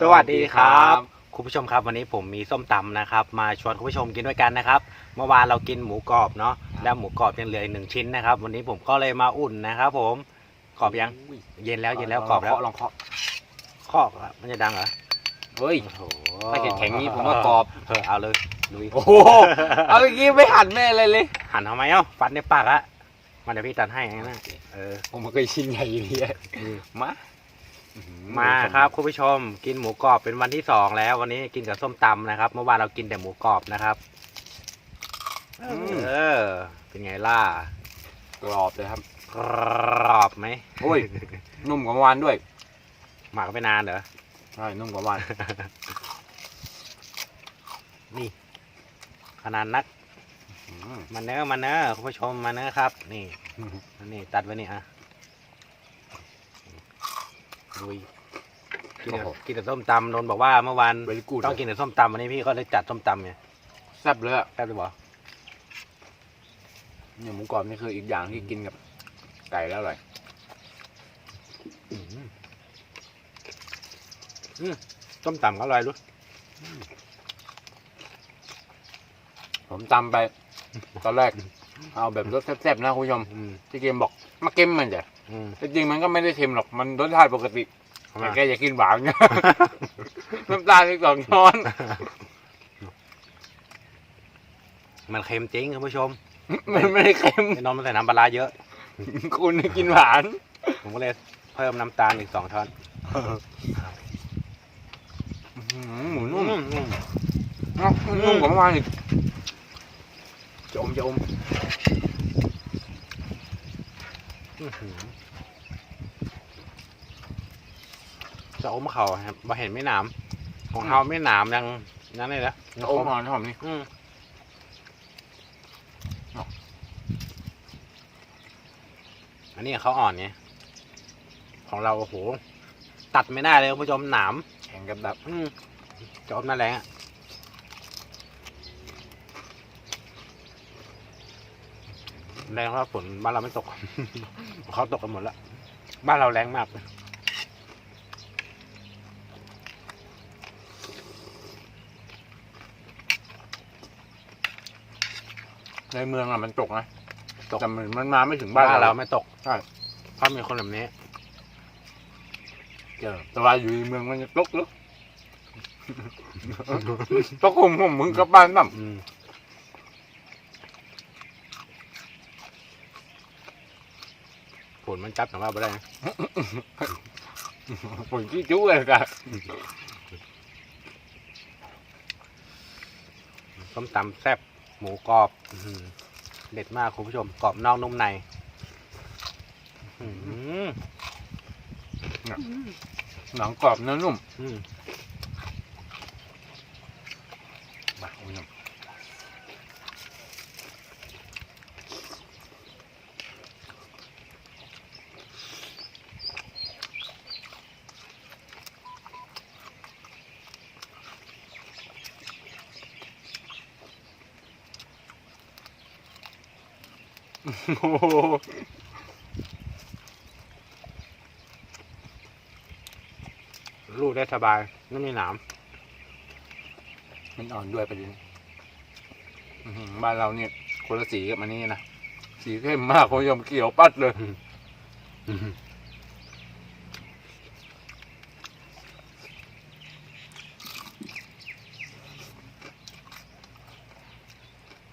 สวัสดีครับ คุณผู้ชมครับวันนี้ผมมีส้มตำนะครับ มาชวนคุณผู้ชมกินด้วยกันนะครับ เมื่อวานเรากินหมูกรอบเนาะแล้วหมูกรอบยังเหลืออีกหนึ่งชิ้นนะครับ วันนี้ผมก็เลยมาอุ่นนะครับ ผมกรอบยังเย็นแล้วเย็นแล้วกรอบแล้วลองเคาะเคาะอะมันจะดังเหรอเฮ้ยโอ้โหถ้าแข็งๆนี้ผมว่ากรอบเออเอาเลยลุยโอ้โหเอาเมื่อกี้ไม่หันแม่เลยเลย หั่นทำไมเอ้าฟันในปากอะมันเดี๋ยวพี่ตัดให้นะเออผมมันก็ชิ้นใหญ่เลยอะมาอื้อหือ มาครับคุณผู้ชมกินหมูกรอบเป็นวันที่สองแล้ว วันนี้กินกับส้มตำนะครับ เมื่อวานเรากินแต่หมูกรอบนะครับอืมเออ เป็นไงล่ะกรอบเลยครับกรอบไหมโอ้ยนุ่มกว่าเมื่อวานด้วย หมักไปนานเหรอใช่นุ่มกว่าเมื่อวานนี่ขนาดนักอืมมาเนื้อะมาเนื้อะคุณผู้ชมมาเนื้อะครับ นี่นี่ตัดไว้นี่อะ ดุยกินแต่กินแต่ส้มตำโดนบอกว่าเมื่อวานเวลิกูดต้องกินแต่ส้มตำวันนี้พี่ก็เลยจัดส้มตำไงแซ่บเลยอะแซ่บเลยบอกเนี่ยหมูกรอบนี่คืออีกอย่างที่กินกับไก่แล้วอร่อยอืมอืมส้มตำก็อร่อยรู้ผมตำไป ตอนแรก เอาแบบรสแซ่บๆนะคุณผู้ชมอืมที่เกมบอกมาเค็มมันจ้ะ อืมแต่จริงมันก็ไม่ได้เค็มหรอก มันรสชาติปกติทำไมแต่แกอยากกินหวานไงน้ำตาลอีกสองช้อน มันเค็มจริงคุณผู้ชมมันไม่ได้เค็ม ไอ้น้องมันใส่น้ำปลาร้าเยอะ คุณให้กินหวาน ผมก็เลยเพิ่มน้ำตาลอีกสองช้อนหมูนุ่มอืม เนาะนุ่มกว่าเมื่อวานอีกจะอมจะอม อื้อหือจะอมเขาครับมาเห็นไม่หนามของเขาไม่หนามยังนั่นเลยนะโอ้หอมหอมนี่อืมอ๋ออันนี้เขาอ่อนไงของเราโอ้โหตัดไม่ได้เลยคุณผู้ชมหนามแข่งกับแบบอืมจอบหน้าแรงอะ แรงเพราะฝนบ้านเราไม่ตก เขาตกกันหมดแล้ว บ้านเราแรงมากในเมืองอะมันตกนะตกแต่มันมันมาไม่ถึงบ้าบ้านนเราเราไม่ตกใช่เพราะมีคนแบบนี้เจอแต่ว่าอยู่ในเมืองมันจะตกหรือ ตกคงผมมึงกลับบ้านบ้างอืม ฝนมันจับแต่ว่าไม่ได้นะผมขี้จุ้เลยกันส้มตำแซ่บหมูกรอบอื้อหือเด็ดมากคุณผู้ชมกรอบนอกนุ่มในอื้อหือหนังกรอบเนื้อนุ่ม อืม มาคุณผู้ชม โอ้โหลูกได้สบายไม่มีหนามมันอ่อนด้วยประเด็นอื้อหือบ้านเราเนี่ยคนละสีกับมันนี่นะสีเข้มมากคุณผู้ชมเขียวปัดเลยอื้อหือ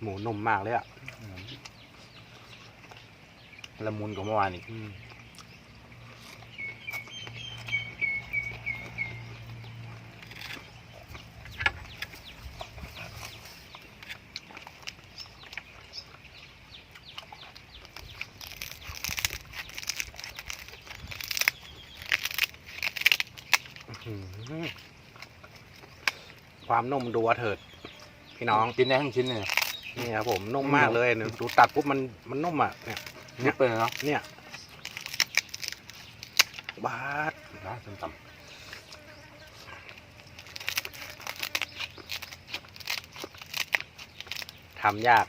หมูนุ่มมากเลยอะ ละมุนกว่าเมื่อวานอีกอืมอื้อหือความนุ่มดูว่าเถิด พี่น้องกินได้ทั้งชิ้นเลยนี่ครับผมนุ่มมากเลยเนี่ยดูตัดปุ๊บมันมันนุ่มอะเนี่ย นิดไปเลยเนาะเนี่ยบาดนะส้มตทำยาก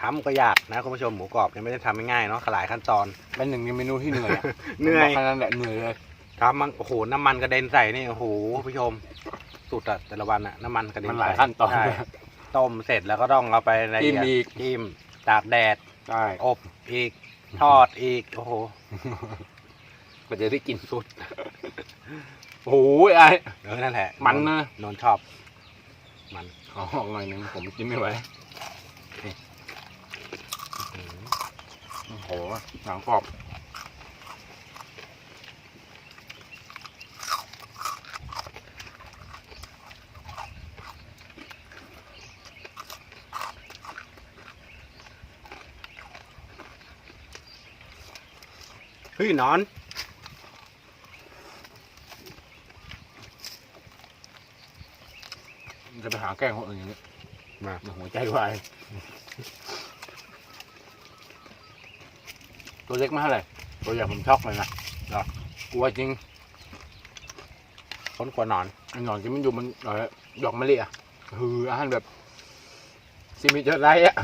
ทำก็ยากนะคุณผู้ชมหมูกรอบเนี่ยไม่ได้ทำง่ายๆเนาะหลายขั้นตอนำเป็นหนึ่งในเมนูที่เหนื่อยอะเหนื่อย ผมบกแค่นั้นแหละเหนื่อยเลยทำมันโอ้โหน้ำมันกระเด็นใส่นี่โอ้โหผู้ชมสุดอะแต่ละวันอะน้ำมันกระเด็นมันหลายใส่ขั้นตอน ใช่ต้มเสร็จแล้วก็ต้องเอาไปอะไรจิ้มอีก จิ้มตากแดดใช่อบ อีก ทอดอีก โอ้โหก็จะได้กินสุด โอ้ยไอ้เออนั่นแหละมันนะนนท์ชอบ มันขอหน่อยหนึงผมกินไม่ไหวอืมโอ้โหหนังกรอบ เฮ้ยหนอน จะไปหาแกล้งคนอื่นอย่างนี้มาเดี๋ยวหัวใจวายตัวเล็กมาเท่าไหร่ตัวใหญ่ผมช็อกเลยนะเหรอกลัวจริงค้นกว่าหนอนไอ้หนอนที่มันอยู่มันเอ่อดอกมะลิอะคืออาหารแบบซิมิเจอร์ไรอะ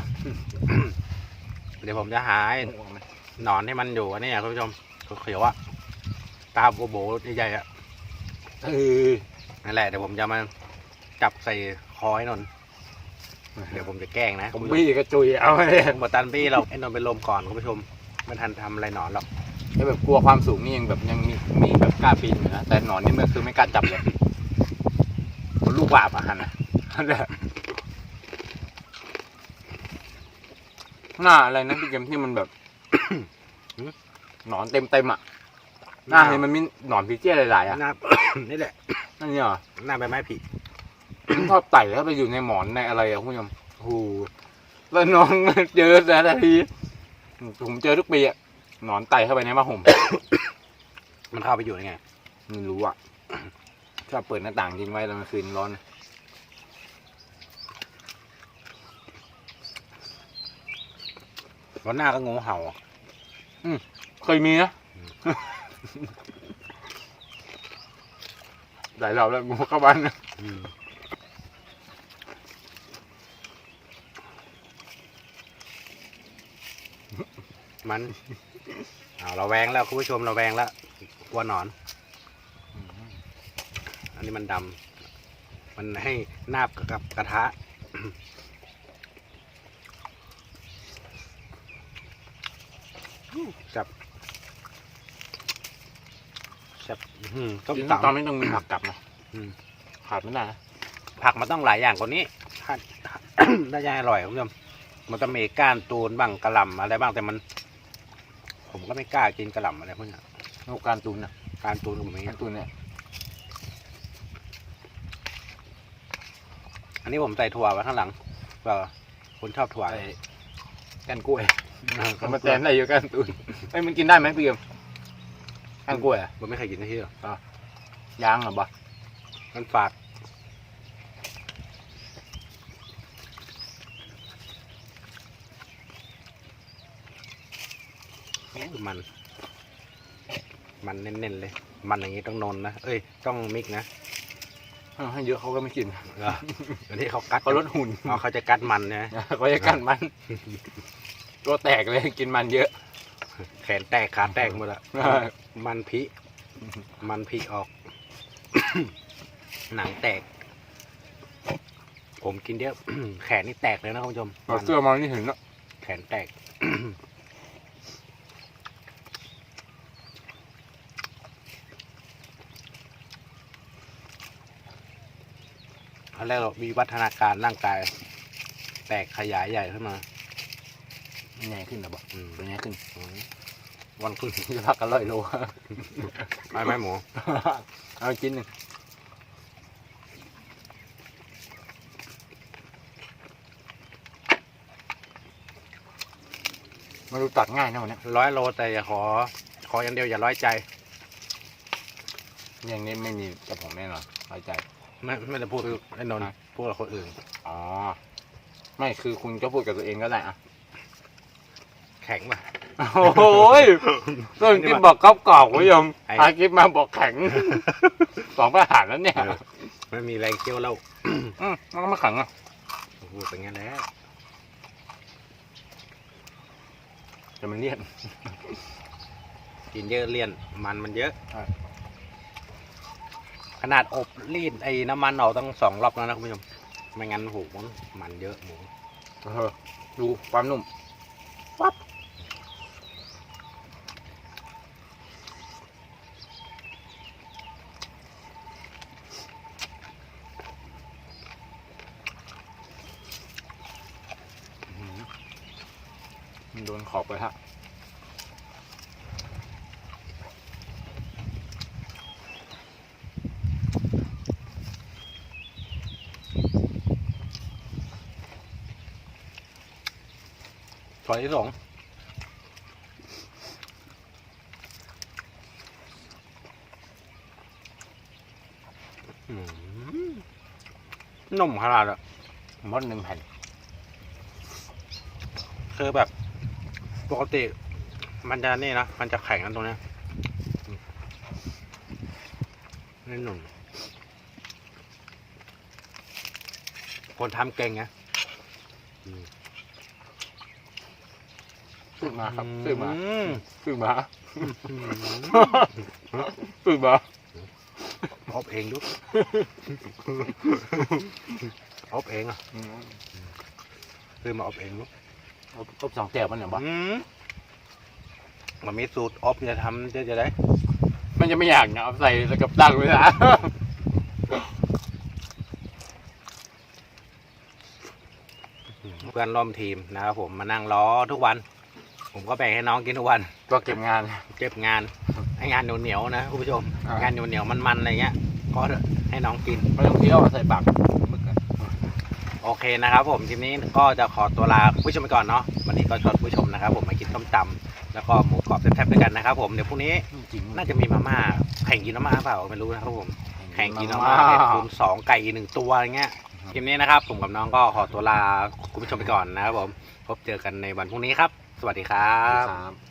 เดี๋ยวผมจะหาไอ้ หนอนที่มันอยู่อันนี้อะคุณผู้ชมเขียวๆอะตาโบโบใหญ่ๆอะเออนั่นแหละเดี๋ยวผมจะมาจับใส่คอให้นนท์เดี๋ยวผมจะแกล้งนะผมบี้กระจุยเอาเลยผมบอตันบี้เราไอ้นนท์เป็นลมก่อนคุณผู้ชมไม่ทันทำอะไรหนอนหรอกไอ้แบบกลัวความสูงนี่ยังแบบยังมีมีแบบกล้าปีนอยู่นะแต่หนอนนี่มันคือไม่กล้าจับเลยมันลูกหลาบอะฮะนะนั่นแหละหน้าอะไรนะพี่เกมที่มันแบบ หนอนเต็มเต็มๆอะหน้าเห็นมันมีหนอนพีเจี้ยหลายๆอะหน้า นี่แหละนั่นเนี่ยเหรอหน้าใบไม้ผลิมันชอบไต่แล้วไปอยู่ในหมอนในอะไรอะคุณผู้ชมโอ้โหแล้วน้องเจอแต่ละทีผมเจอทุกปีอะหนอนไต่เข้าไปในผ้าห่มมันเข้าไปอยู่ยังไงไม่รู้อะชอบเปิดหน้าต่างทิ้งไว้ตอนกลางคืนร้อนวันหน้าก็งูเห่า เคยมีนะหลายรอบแล้วงูเข้าบ้านนะอืมมันเอาเราแวงแล้วคุณผู้ชมเราแวงแล้วกลัวหนอน อันนี้มันดำมันให้นาบกับกระทะ จับจับอื้อหือต้มจริงๆตำตอนนี้ต้องมีผักกลับนะอืมขาดไม่ได้นะผักมันต้องหลายอย่างกว่านี้ถ้าถ้าจะให้อร่อยคุณผู้ชมมันจะมีก้านตูนบ้างกระหล่ำอะไรบ้างแต่มัน ผมก็ไม่กล้ากินกระหล่ำอะไรพวกนี้นกการตูนนะก้านตูนผมไม่การตูนเนี่ยอันนี้ผมใส่ถั่วไว้ข้างหลังเปล่าคนชอบถั่วไอ้กันกล้วยเออ มันมาแทนได้อยู่กันตูนไอ้ยมันกินได้ไหมพี่เกมกันกล้วยอะผมไม่เคยกินที่หรอกยางเหรอบ่มันฝาดโอ้ยมัน มันเน้นๆเลย มันอย่างนี้ต้องนนนะ เอ้ย ต้องมิกนะเออให้เยอะเขาก็ไม่กินเหรออันนี้เขากัดเขาลดหุ่น อ๋อเขาจะกัดมันนะ เขาจะกันมัน ตัวแตกเลยกินมันเยอะ แขนแตกขาแตกหมดละมันพิ มันพิออก หนังแตก ผมกินเยอะ แขนนี่แตกเลยนะคุณผู้ชมเอาเสื้อมานี่เห็นแล้วแขนแตกเขาเรียกว่าวิวัฒนาการร่างกาย แตกขยายใหญ่ขึ้นมา ใหญ่ขึ้นเหรอบ่อืมเป็นไงขึ้นอืมวันขึ้นจะพักกันร้อยโลไม่ไม่หมู เอาชิ้นหนึ่งมาดูตัดง่ายนะวันนี้ร้อยโลแต่อย่าขอ ขออย่างเดียวอย่าร้อยใจ อย่างนี้ไม่มีกับผมแน่นอนไว้ใจ ไม่ไม่ได้พูดกับไอ้นนท์อะพูดกับคนอื่น อ๋อ ไม่คือคุณก็พูดกับตัวเองก็ได้อะ แข็งป่ะ โอ้โหยต้นคลิปบอกกรอบกรอบคุณผู้ชมไอ้ อาคลิปมาบอกแข็งสองประหารแล้วเนี่ยเออไม่มีแรงเคี้ยวแล้วอืมมันก็ไม่แข็งอะโอ้โหเป็นไงแล้วแต่มันเลี่ยน กินเยอะเลี่ยนมันมันเยอะ ใช่ ขนาดอบรีดไอ้น้ำมันออกตั้งสองรอบแล้วนะคุณผู้ชมไม่งั้นโหมันมันเยอะหมูเออดูความนุ่ม อื้อหือมัน โดนขอบไปฮะซอยที่สองนุ่มขนาดอะมดหนึ่งแผ่นคือแบบ ปกติ มันจะนี่นะ มันจะแข็งกันตรงเนี้ยอืมนี่หนุ่มคนทำเก่งไงซื้อมาครับซื้อมาอืมซื้อมาอืมซื้อมาอบเองดูอบเองอะอืมคือมาอบเองดูเอา ครบสองแก้วมันเนี่ยบ่อืมมันมีสูตรอบจะทำจะจะได้มันจะไม่อยากเนี่ยเอาใส่กับตั้งไว้นะ เพื่อนร่วมทีมนะครับผมมานั่งล้อทุกวัน ผมก็แบ่งให้น้องกินทุกวันตัวเก็บงาน เก็บงานให้งานเหนียวๆนะคุณผู้ชม อ่าง งานเหนียวๆมันๆอะไรเงี้ยก็ให้น้องกิน ไม่ต้องเที่ยวเอาใส่ปากมึกอะ โอเคนะครับผมทีนี้ก็จะขอตัวลาคุณผู้ชมไปก่อนเนาะวันนี้ก็ชวนผู้ชมนะครับ ผมมากินต้มตำแล้วก็หมูกรอบแซ่บๆด้วยกันนะครับ ผมเดี๋ยวพรุ่งนี้จริงน่าจะมีมาม่าแข่งกินมาม่าเปล่าไม่รู้นะครับผมแข่งกินมาม่าเห็ดคูณสองไก่อีกหนึ่งตัวอะไรเงี้ยคลิปนี้นะครับ ผมกับน้องก็ขอตัวลาคุณผู้ชมไปก่อนนะครับผมพบเจอกันในวันพรุ่งนี้ครับ สวัสดีครัครับบ